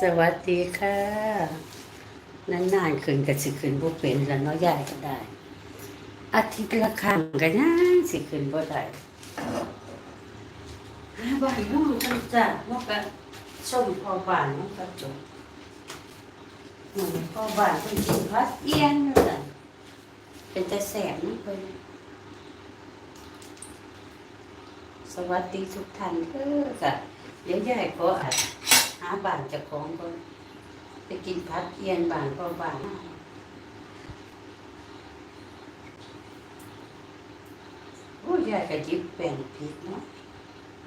สวัสดีค่ะ นานๆขึ้นก็สิขึ้นบ่เป็นแล้วเนาะยายก็ได้ อาทิตย์ละครั้งก็ยังสิขึ้นบ่ได้หาบ้านน้องจังจ้ะมันก็ส่งพ่อบ้านมันก็จบอืมพ่อบ้านเพิ่นสิพัดเอียนนั่นล่ะเป็นแต่แสบนะเพิ่นสวัสดีทุกท่านเด้อค่ะเดี๋ยวยายขออัด หาบ้านจ้าของก่อนไปกินพัดเอียนบ้านพ่อบ้านโอ้ยยายก็จิบแป้งผิดเนาะ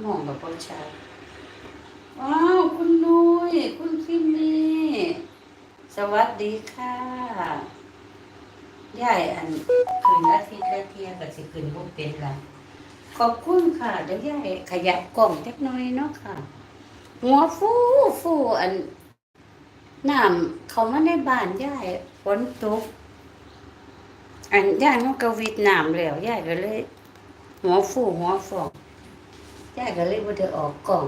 มองแบบพ่อชายว้าว คุณนุ้ยคุณคิมนี่สวัสดีค่ะยายอันคืนอาทิตย์ละเที่ยก็สิคืนพวกเป็นละขอบคุณค่ะเดี๋ยวยายขยับกล่องเล็กน้อยเนาะค่ะ หัวฟูฟูอันน้ำเขามาในบ้านยายฝนตกอันยายมันก็วิดน้ำแล้วยายก็เลย หัวฟูหัวฟองยายก็เลยบ่ได้ออกกล่อง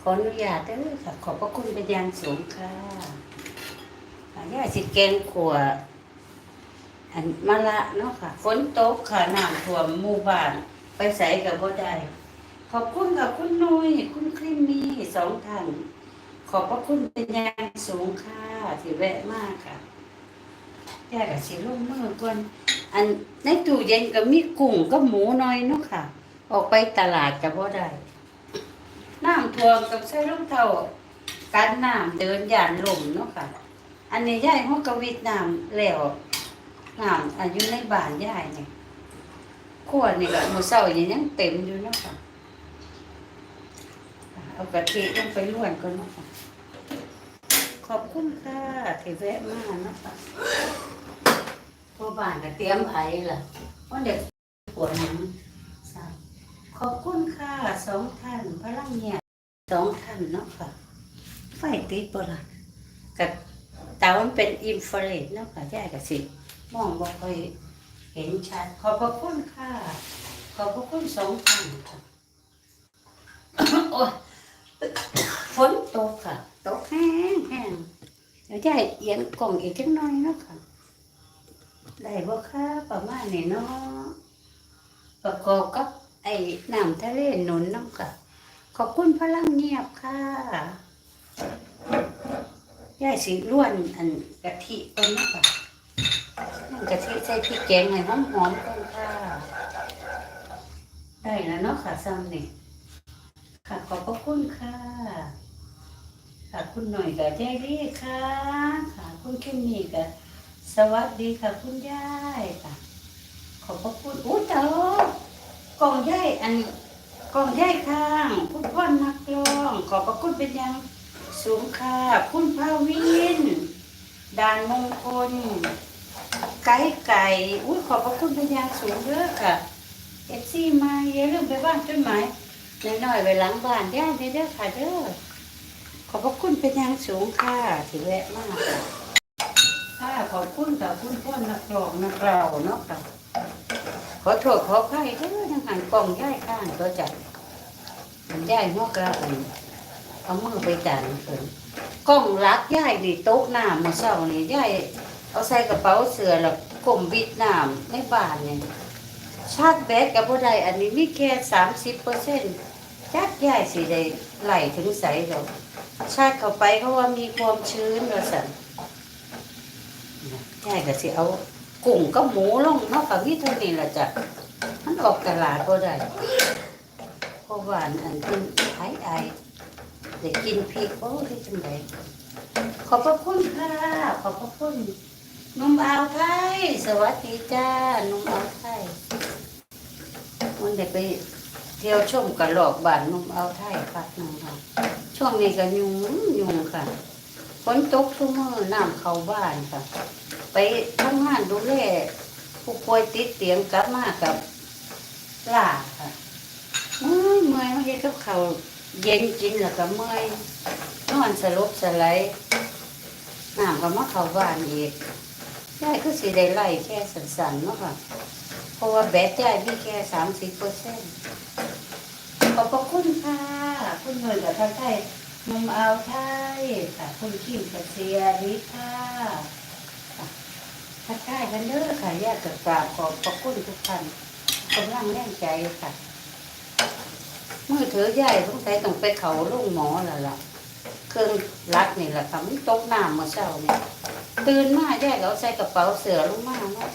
ขออนุญาตเด้อค่ะขอบพระคุณเป็นอย่างสูงค่ะอ่ายายสิแกงขัวอันมะละเนาะค่ะฝนตกค่ะน้ำท่วมหมู่บ้าน ไปใส่กับบ่ได้ ขอบคุณกับคุณนุ้ยคุณคลิมมี่สองท่านขอบพระคุณเป็นอย่างสูงค่ะที่แวะมากค่ะแยกกับสิลงมือก่อนอันในตู้เย็นก็มีกุ้งก็หมูน้อยเนาะค่ะ ออกไปตลาดกับบ่ได้น้ำท่วมกับใส่รองเท้ากันน้ำเดินหยานลมเนาะค่ะ อันนี้ย่ายห้องกวิดน้ำแล้วน้ำอายุในบ้านย่ายเนี่ยขวดนี่ก็มือเศร้าอย่างยังเต็มอยู่เนาะค่ะ เอากะทิลงไปล้วนก่อนเนาะขอบคุณค่ะที่แวะมาเนาะค่ะพ่อบ้านก็เตรียมไผ่ล่ะว่าเด็กปวดหนังสามขอบคุณค่ะสองท่านพลังเนี่ยสองท่านเนาะค่ะ ไฟติดบ่ล่ะกับแต่ว่ามันเป็นอินฟราเรดเนาะค่ะแยกกับสิ มองบ่ค่อยเห็นชัด ขอบพระคุณค่ะ ขอบพระคุณสองท่านค่ะ โอ้ย ฝนตกค่ะ ตกแห้งแห้งเดี๋ยวจะให้เอียงกล่องอีกจังน้อยเนาะค่ะ ได้บ่ค่ะประมาณนี้เนาะประกอบกับไอ้น้ำทะเลหนุนเนาะค่ะ ขอบคุณพลังเงียบค่ะยายสิล้วนอันกะทิต้นนะค่ะนั่นกะทิใส่พริกแกงให้หอมๆก่อนค่ะ ได้แล้วเนาะค่ะซ้ำนี่ ค่ะขอบพระคุณค่ะค่ะคุณหน่อยกับใจดีค่ะ ค่ะคุณเข้มมี่กับสวัสดีค่ะ คุณยายค่ะ ขอบพระคุณอู้เจ้ากล่องยายอันกล่องยายข้างคุณพ่อนักร้อง ขอบพระคุณเป็นอย่างสูงค่ะ คุณภาวินดานมงคลไก่ไก่อุ้ยขอบพระคุณเป็นอย่างสูงเด้อค่ะเอฟซีมาอย่าลืมไปบ้านต้นไม้ น้อยๆไว้หลังบ้านย่าเด้อค่ะเด้อขอบพระคุณเป็นอย่างสูงค่ะที่แวะมากค่ะขอบคุณกับคุณพ่อนักร้องนักเราเนาะค่ะขอโทษขออภัยเด้อทางหันกล่องย่ายข้างตัวจัดมันย่ายหัวกระอุ่นเอามือไปจันเพิ่นกล้องรักย่ายนี่โต๊ะน้ำมาเช้านี่ย่ายเอาใส่กระเป๋าเสื้อแล้วกลมบิดน้ำในบ้านเนี่ยชาร์จแบตกับบ่ได้อันนี้มีแค่สามสิบเปอร์เซ็นต์ จักย่ายสิได้ไหลถึงใสดอกชาติเข้าไปเพราว่ามีความชื้นว่าสันย่ายก็สิเอากุ้งกับหมูลงเนอกจากนี้เท่านี้ละจ้ะมันออกตลาดก็ได้เพราะว่าอันเป็นไอไอเด็กกินพริกโอ้ที่จังไดขอบพระคุณค่ะ ขอบพระคุณนุ่มอาวไทย สวัสดีจ้าหนุ่มอาวไทยมันเด็กไป เที่ยวชมกระหลอกบานนุ่มเอาไทยพักนึงค่ะ ช่วงนี้ก็ยุงยุงค่ะฝนตกทุกมื่อน้ำเข้าบ้านค่ะ ไปทำงานดูแลผู้ป่วยติดเตียงกลับมากับลาค่ะเมื่อยเมื่อยมาเฮ็ดกับเขาเย็นกินแล้วก็เมื่อยนอนสลบสลายน้ำก็มาเข้าบ้านอีกยายก็สิได้ไล่แค่สันๆเนาะค่ะ เพราะว่าแบตยายมีแค่สามสิบเปอร์เซ็นต์ขอบพระคุณค่ะ คุณเงินกับทานไทยมุมอ่าไทยค่ะ คุณคิมกเสียดีค่ะค่ะทักทายกันเด้อค่ะญาติกับกราบขอบพระคุณทุกท่านกำลังแรงใจค่ะมือถือใหญ่ต้องใช้ต้องไปเขาลงหมอแล้วล่ะ เครื่องรัดนี่แหละค่ะมันตกน้ำมื่อเช้าเนี่ยตื่นมาแยกเอาใส่กระเป๋าเสือลงมาเนาะ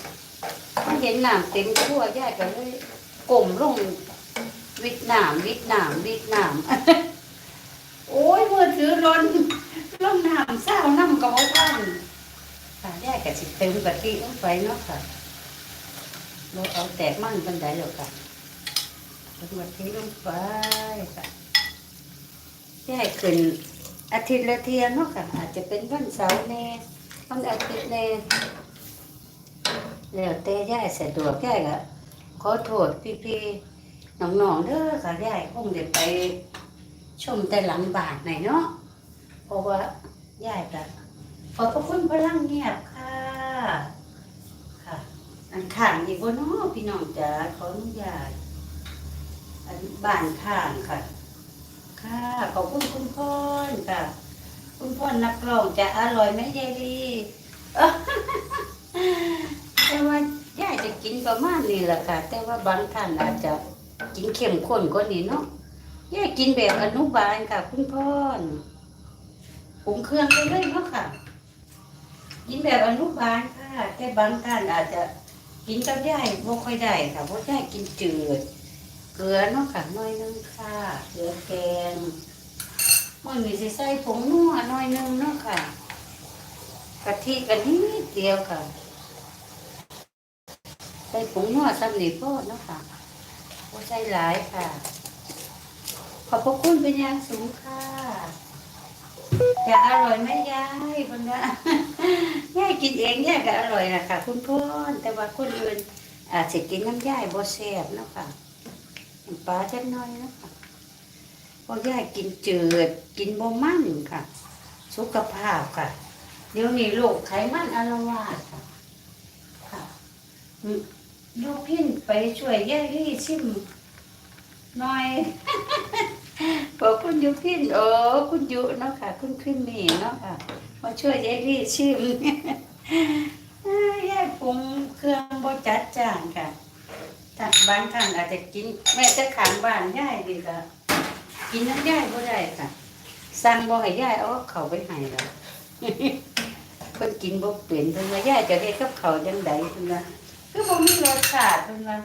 มันเห็นน้ำเต็มทั่วแยกกันเลยกลมลงวิดน้ำวิดน้ำวิดน้ำโอ้ยมือถือล้อนล้นน้ำเศร้าน้ำกับว่าท่านค่ะแยกกับสิเติมกะทิลงไปเนาะค่ะเราเอาแตกมั่นบันไดหรอกค่ะเติมกะทิลงไปค่ะแยกขึ้นอาทิตย์ละเทียเนาะค่ะอาจจะเป็นวันเสาร์แน่วันอาทิตย์แน่ แล้วแต่ย่ายสะดวกย่ายก็ขอโทษพี่ๆน้องๆเด้อค่ะย่ายคงเดี๋ยวไปชมแต่หลังบาทหน่อยเนาะเพราะว่าย่ายกะขอบพระคุณพลังเงียบค่ะค่ะอันข้างอีกบนน้อพี่น้องจ๋าขออนุญาตอันบ้านข้างค่ะ ค่ะขอบคุณคุณพ่อนค่ะ คุณพ่อนักร้องจะอร่อยไหมยายดี แต่ว่าย่ายจะกินประมาณนี้แหละค่ะ แต่ว่าบางท่านอาจจะกินเข้มข้นกว่านี้เนาะแยกกินแบบอนุบาลค่ะ คุณพ่อปรุงเครื่องไปเลยเนาะค่ะ กินแบบอนุบาลค่ะ แต่บางท่านอาจจะกินกับย่ายบ่ค่อยได้ค่ะเพราะย่ายกินจืด เกลือเนาะค่ะน้อยนึงค่ะ เกลือแกงมันมีใส่ผงนัวน้อยนึงเนาะค่ะกะทิกันนิดเดียวค่ะ ส่ผงนัวสำนีพ่อเนาะค่ะบ่ใส่หลายค่ะ ขอบพระคุณเป็นอย่างสูงค่ะ จะอร่อยไหมยายคนนะยายกินเองยายก็อร่อยนะคะคุณพ่อแต่ว่าคนอื่นอาจจะกินน้ำยายบ่แซ่บเนาะค่ะปลาจักน้อยเนาะค่ะเพราะยายกินจืดกินบ่มันค่ะ สุขภาพค่ะ เดี๋ยวนี้โรคไขมันอาลวาดค่ะค่ะ อืมลูกพินไปช่วยยายรี่ชิมหน่อยบอกคุณยุพินโอ้คุณยุเนาะค่ะ คุณขึ้นมีเนาะค่ะมาช่วยยายรีชิมอ้ายยายปรุงเครื่องบจัดจานค่ะถ้าบางท่านอาจจะกินแม่จะขางบ้านยายดีค่ะกินน้ำยายบ่ได้ค่ะสั่งบ่ให้ยายเอาเขาวไปให้แล้วเพิ่นกินบ่เป็นเพิ่นว่ายายจะเฮ็ดกับเขาวจังไดเพิ่นว่า คือบ่มีรสชาติเพิ่นว่า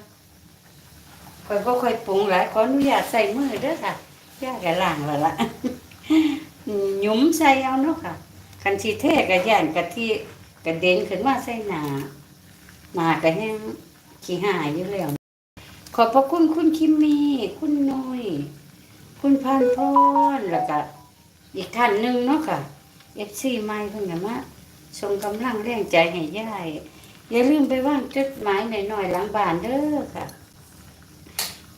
ค่อยบ่ค่อยปรุงหลายขออนุญาตใส่มือเด้อค่ะย่าก็ล้างแล้วล่ะ หยุมใส่เอาเนาะค่ะคันสิเทก็ย่านกะทิกระเด็นขึ้นมาใส่หน้าหน้าก็แห้งขี้หายอยู่แล้วขอบพระคุณคุณคิมมี่คุณน้อยคุณพันพรแล้วก็อีกท่านหนึ่งเนาะค่ะ FC ใหม่เพิ่นก็มาส่งกำลังแรงใจให้ยาย อย่าลืมไปว่างจดหมายหน่อยๆหลังบ้านเด้อค่ะ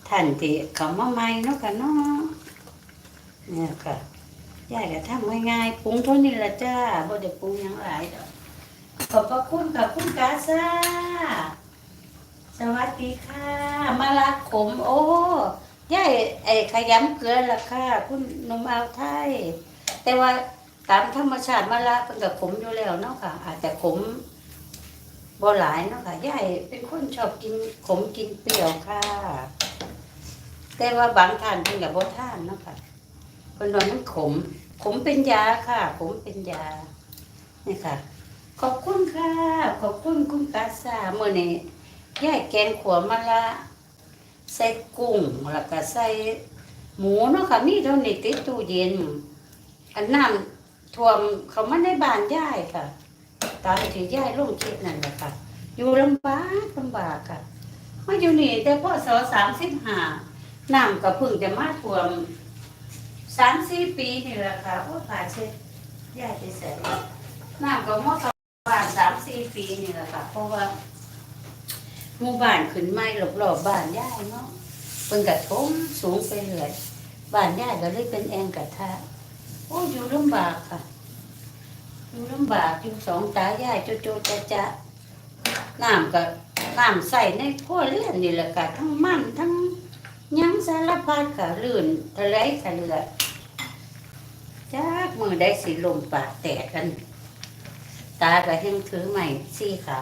ท่านที่เขามาใหม่เนาะค่ะเนาะเนี่ยค่ะยายก็ทำง่ายๆปรุงเท่านี้ละจ้าบ่ได้ปรุงยังหลายดอกขอบพระคุณกับคุณกาซาสวัสดีค่ะมาลักขมโอ้ยายไอ้ขยำเกลือละค่ะ คุณนุ่มอ่าไทย แต่ว่าตามธรรมชาติมาละเพิ่นก็ขมอยู่แล้วเนาะค่ะ อาจจะขม บ่หลายเนาะค่ะยายเป็นคนชอบกินขมกินเปรี้ยวค่ะ แต่ว่าบางท่านเพิ่นก็บ่ทานเนาะค่ะเพิ่นว่ามันขม ขมเป็นยาค่ะ ขมเป็นยานี่ค่ะ ขอบคุณค่ะ ขอบคุณคุณกาซาเมื้อนี้ยายแกงขัวมะละใส่กุ้งแล้วก็ใส่หมูเนาะค่ะมีเท่านี้ติดตู้เย็น อันน้ำท่วมเขามาในบ้านยายค่ะ ตามที่ยายลงคลิปนั่นแหละค่ะ อยู่ลำบากลำบากค่ะมาอยู่นี่แต่พศสามสิบห้าน้ำก็เพิ่งจะมาท่วมสามสี่ปีนี่แหละค่ะโอ้ขาเช็ดย่าจะใส่น้ำก็มาเข้าบ้านสามสี่ปีนี่แหละค่ะ เพราะว่าหมู่บ้านขึ้นไม้รอบๆบ้านย่ายเนาะเพิ่งกระทมสูงไปเลยบ้านย่ายก็เลยเป็นแองกระทะโอ้อยู่ลำบากค่ะ อยู่ลำบากอยู่สองตายายโจโจจะจะน้ำก็น้ำใส่ในพ่อเลื่อนนี่แหละค่ะทั้งมันทั้งยังสารพัดค่ะลื่นทะเลทะเลือจากมือได้สิลมปากแตกกัน ตาก็ยังถือใหม่สี่ขา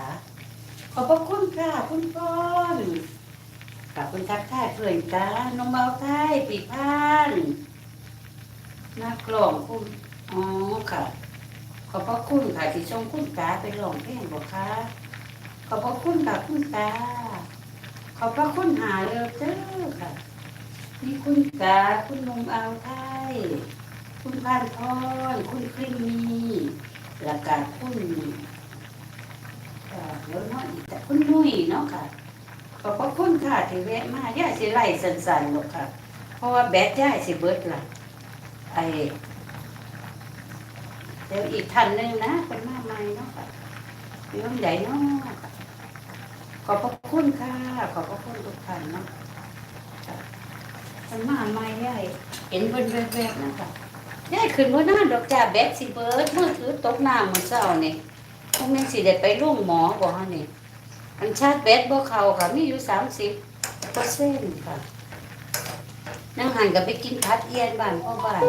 ขอบพระคุณค่ะคุณพรกับคุณทักทายเพื่อนกาน้องเบาไทยปีพานนักร้องคุณอ๋อค่ะ ขอบพระคุณค่ะที่ชมคุณตาไปร้องเพลงบอกค่ะ ขอบพระคุณค่ะคุณตา ขอบพระคุณหาเร็วเจ้อค่ะนี่คุณกาคุณนมเอาไทย คุณพันพรคุณครีมมีและกาคุณเอ่อเดี๋ยวน้อยอีกแต่คุณนุ้ยเนาะค่ะ ขอบพระคุณค่ะที่แวะมาย่าสิไล่สันๆหรอกค่ะ เพราะว่าแบตย่าสิเบิดละไอ เดี๋ยวอีกท่านหนึ่งนะเป็นมาใหม่เนาะค่ะเรื่องใหญ่เนาะค่ะขอบพระคุณค่ะ ขอบพระคุณทุกท่านเนาะค่ะเป็นมาใหม่ย่ายเห็นเพิ่นแวบๆนะคะยายขึ้นว่าน้าดอกจ่าแบตสิเบิร์ดมือถือตกน้ำมือเช้านี่พวกนี้สิได้ไปโรงหมอบ่ฮะนี่อันชาติแบตบ่เขาค่ะ มีอยู่สามสิบเปอร์เซ็นต์ค่ะนั่งหันกับไปกินพัดเอียนบ้านพ่อบ้าน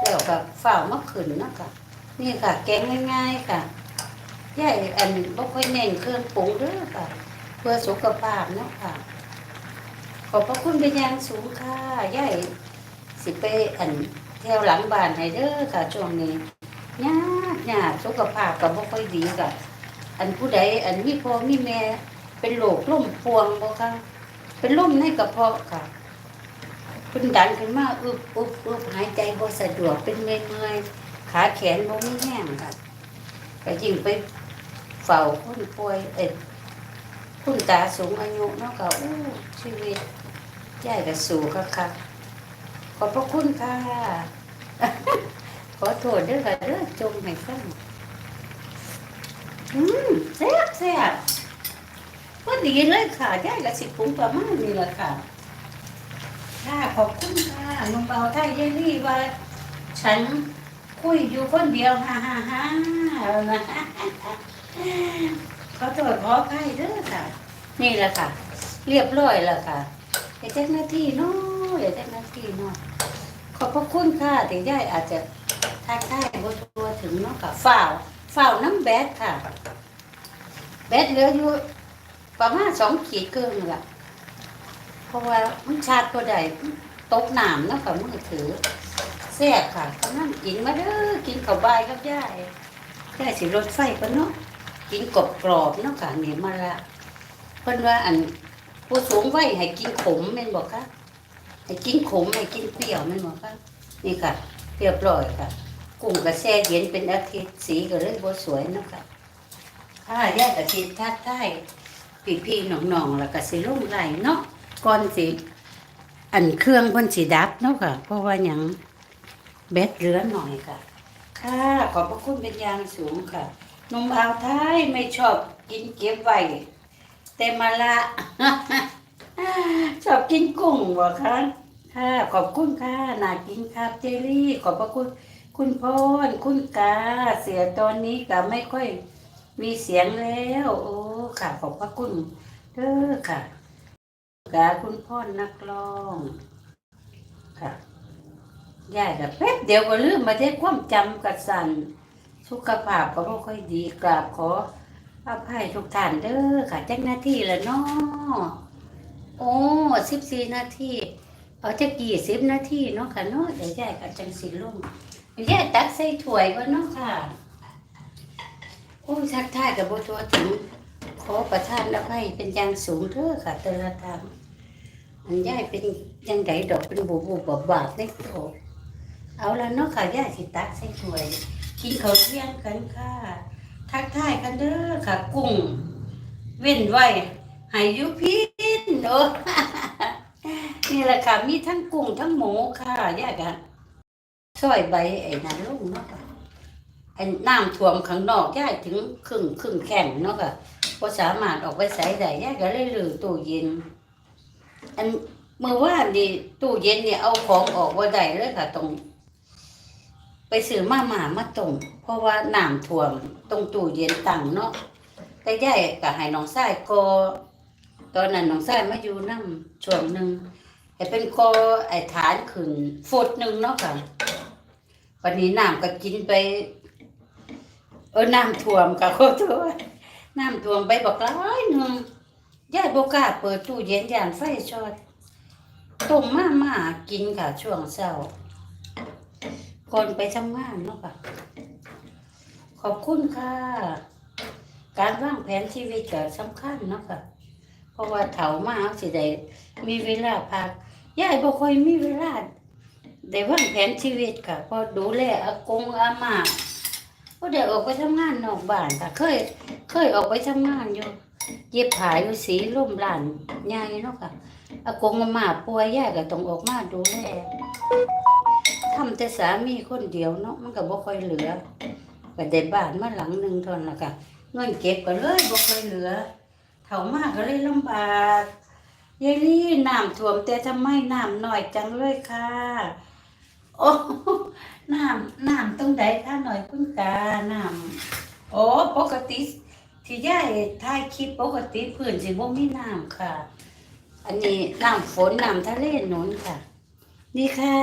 แล้วกับฝ่าวมะขืนนะค่ะ นี่ค่ะ แกงง่ายๆค่ะย่ายอันบ่ค่อยเน้นเครื่องปรุงเด้อค่ะ เพื่อสุขภาพเนาะค่ะ ขอบพระคุณเป็นอย่างสูงค่ะย่ายสิไปอันแถวหลังบ้านให้เด้อค่ะช่วงนี้ยากยากสุขภาพก็บ่ค่อยดีค่ะ อันผู้ใดอันมีพ่อมีแม่เป็นโรคลมพวงบ่คะเป็นลมในกระเพาะค่ะเพิ่นดันขึ้นมาอึบอึบอึบหายใจบ่สะดวกเป็นเมื่อยๆ ขาแขนบ่มีแห้งค่ะก็ยิ่งไปเฝ้าคนป่วยเอ็ดคุณตาสูงอายุเนาะก็อู้ชีวิตยายก็สู้ค่ะขอบพระคุณค่ะ ขอโทษด้อค่ะเด้อจมให้ฟังอืมแซ่บแซ่บพอดีเลยค่ะยายละสิปรุงประมาณนี้ละค่ะค่ะขอบคุณค่ะน้องเบาไทยเยลี่ว่า ฉัน คุยอยู่คนเดียวฮ่าฮ่าฮ่านะขอโทษขออภัยเด้อค่ะ นี่แหละค่ะ เรียบร้อยแล้วค่ะเดี๋ยวเจ้าหน้าที่เน้อยเดี๋ยวเจ้าหน้าที่เน้อยขอบพระคุณค่ะถึงยายอาจจะทักทายบ่ทัวถึงเนาะค่ะฝ่าวฝ่าวน้ำแบดค่ะ แบตเหลืออยู่ประมาณสองขีดเกินละเพราะว่ามันชาร์จตัวใดตกน้ำเนาะกับมือถือ แซ่บค่ะกำลังกินมาเด้อกินข้าวบายกับยายยายสิรถไฟปะเนาะกินกรอบกรอบๆเนาะค่ะเนี่ยมาละเพิ่นว่าอันผู้สูงวัยให้กินขมแม่นบอกคะให้กินขมให้กินเปรี้ยวแม่นบอกคะนี่ค่ะเรียบร้อยค่ะ กุ้งกระแช่เย็นเป็นอาทิตย์สีก็เลยบ่สวยเนาะค่ะค่ะแยกกับสิทัดได้พี่พี่น้องๆแล้วก็สิลุ่มไหลเนาะก่อนสิอันเครื่องเพิ่นสิดับเนาะค่ะ เพราะว่าหยัง แบตเหลือหน่อยค่ะ ค่ะ ขอบพระคุณเป็นอย่างสูงค่ะนมอาวไทยไม่ชอบกินเก็บไว้แต่มาละ ชอบกินกุ้งบ่คะค่ะ ขอบคุณค่ะน่ากินครับเจลลี่ ขอบพระคุณ คุณพรคุณกา เสียตอนนี้ก็ไม่ค่อยมีเสียงแล้ว โอ้ค่ะ ขอบพระคุณเด้อค่ะกาคุณพ่อนักร้อง ค่ะ ยายกับแป๊บเดียวก็ลืมมาได้ความจำกับสันสุขภาพก็ไม่ค่อยดีกราบขออภัยทุกท่านเด้อค่ะจักหน้าที่ละเนาะโอ้สิบสี่นาทีเอาจะกี่สิบนาทีเนาะค่ะเนาะเดี๋ยวยายกับจังสิลุ่มยายตักใส่ถ้วยก็เนาะค่ะโอ้ยทักทายกับโบทัวถึงขอประทานอภัยเป็นอย่างสูงเด้อค่ะเตระธรรมอันย่ายเป็นยังไงดอกเป็นบูบูบบบบาดในโต เอาละเนาะค่ะย่ายสิตักใส่ถ้วย กินข้าวเที่ยงกันค่ะ ทักทายกันเด้อค่ะ กุ้ง เว้นไว้ให้อยุพินโอ้นี่แหละค่ะมีทั้งกุ้งทั้งหมูค่ะย่ายกันซอยใบไอ้นั้นลงเนาะค่ะไอ้น้ำท่วมข้างนอกย่ายถึงครึ่งครึ่งแข็งเนาะก็พอสามารถออกไปใส่ได้ย่ายก็เลยลือตู้เย็น อันเมื่อวานนี่ตู้เย็นเนี่ยเอาของออกว่าได้เลยค่ะตรง ไปซื้อมาหมามาตรงเพราะว่าน้ำท่วมตรงตู้เย็นตังเนาะแต่ย่ายก็ให้น้องชายก็ตอนนั้นน้องชายมาอยู่น้ำช่วงหนึ่งให้เป็นกอไอ้ฐานขึ้นฟุตหนึ่งเนาะค่ะวันนี้น้ำก็กินไป เออน้ำท่วมก็ขอโทษน้ำท่วมไปบักหลายหนึ่งยายโบก้าเปิดตู้เย็นยานไฟช็อตต้มมาม่ากินค่ะช่วงเช้า ก่อนไปทำงานเนาะค่ะ ขอบคุณค่ะ การวางแผนชีวิตก็สำคัญเนาะค่ะ เพราะว่าเฒ่ามาเขาสิได้มีเวลาพักยายบ่ค่อยมีเวลาได้วางแผนชีวิตค่ะพอดูแลอากงอาม่าก็ได้ออกไปทำงานนอกบ้านค่ะ เคย เคยออกไปทำงานอยู่เย็บผ้าอยู่สีร่มร้านใหญ่เนาะค่ะอากงอาม่าป่วยยายก็ต้องออกมาดูแล ทำแต่สามีคนเดียวเนาะมันก็บ่ค่อยเหลือก็ได้บ้านมาหลังหนึ่งเท่านั้นละค่ะเงินเก็บก็เลยบ่ค่อยเหลือเฒ่ามากก็เลยลำบากยายลี่น้ำท่วมแต่ทำไมน้ำน้อยจังเลยค่ะโอ้น้ำน้ำตรงใดถ้าหน่อยคุณกาน้ำโอ้ปกติที่ยายถ่ายคลิปปกติพื้นสิบ่มีน้ำค่ะ อันนี้น้ำฝนน้ำทะเลหนุนค่ะ นี่ค่ะ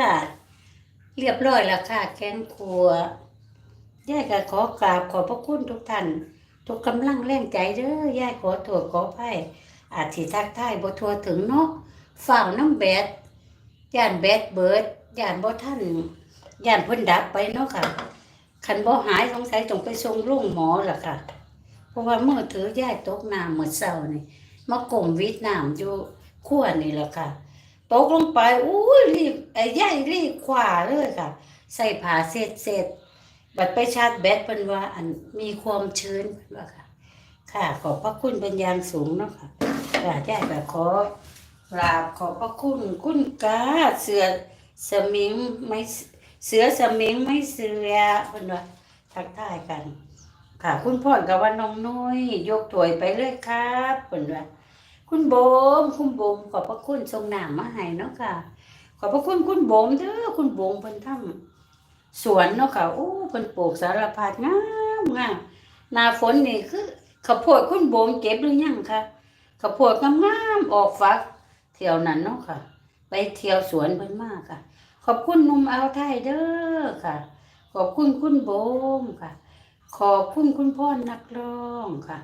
เรียบร้อยแล้วค่ะแกงครัวยายก็ขอกราบขอบพระคุณทุกท่าน ทุกกำลังแรงใจเด้อยายขอโทษขออภัยอาจสิทักทายบ่ทั่วถึงเนาะฝ่าวน้ำแบดย่านแบดเบิร์ดย่านบ่ทันย่านพิ่นดับไปเนาะค่ะคันบ่หายสงสัยต้องไปส่งโรงหมอล่ะค่ะ เพราะว่ามือถือยายตกน้ำมื้อเช้านี่มากลมวิดน้ำอยู่ขั้วนี่ล่ะค่ะ ตกลงไปอุ้ยรีบไอ้ยายรีบคว้าเลยค่ะ ใส่ผ้าเสร็จเสร็จบัดไปชาร์จแบตเพิ่นว่าอันมีความชื้นเพิ่นว่าค่ะ ค่ะ ขอบพระคุณเป็นอย่างสูงเนาะค่ะค่ะยายก็ขอกราบขอบพระคุณคุณกาเสือสมิงไม่เสือสมิงไม่เสือเพิ่นว่าทักทายกัน ค่ะ คุณพ่อกับว่าน้องน้อยยกถ้วยไปเลยครับเพิ่นว่า คุณโบม คุณโบม ขอบพระคุณทรงน้ำมาให้เนาะค่ะ ขอบพระคุณคุณโบมเด้อคุณโบมเพิ่นทำสวนเนาะค่ะโอ้เพิ่นปลูกสารพัดงามงามหน้าฝนนี่คือข้าวโพดคุณโบมเก็บหรือยังคะข้าวโพดงามๆออกฝักเที่ยวนั้นเนาะค่ะ ไปเที่ยวสวนเพิ่นมากค่ะ ขอบคุณนุ่มเอาไทยเด้อค่ะ ขอบคุณคุณโบมค่ะ ขอบคุณคุณพ่อนักร้องค่ะ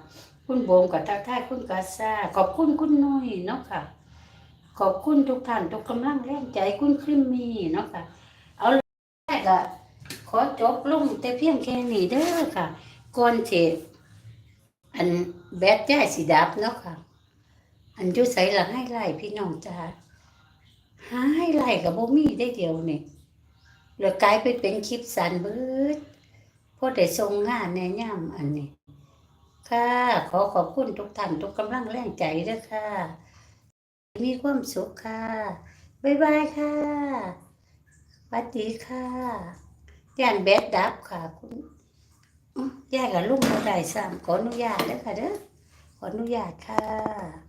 คุณโบมกับทักทายคุณกาซาขอบคุณคุณน้อยเนาะค่ะ ขอบคุณทุกท่านทุกกำลังแรงใจคุณคริมมีเนาะค่ะ เอาแรกอะขอจบลงแต่เพียงแค่นี้เด้อค่ะก่อนที่อันแบตย้ายสิดับเนาะค่ะ อันอยุใส่ละให้ไล่พี่น้องจ้าหาให้ไล่กับบ่มีได้เดียวเนี่ยแล้วกลายไปเป็นคลิปสันเบิดเพราะได้ส่งงานแน่ย่ำอันนี้ ค่ะ ขอขอบคุณทุกท่านทุกกำลังแรงใจด้อค่ะ มีความสุขค่ะ บ๊ายบายค่ะสวัสดีค่ะย่านแบดดับค่ะ คุณย่ากับลุงบ่ได้ซ้ำขออนุญาตเด้อค่ะเด้อขออนุญาตค่ะ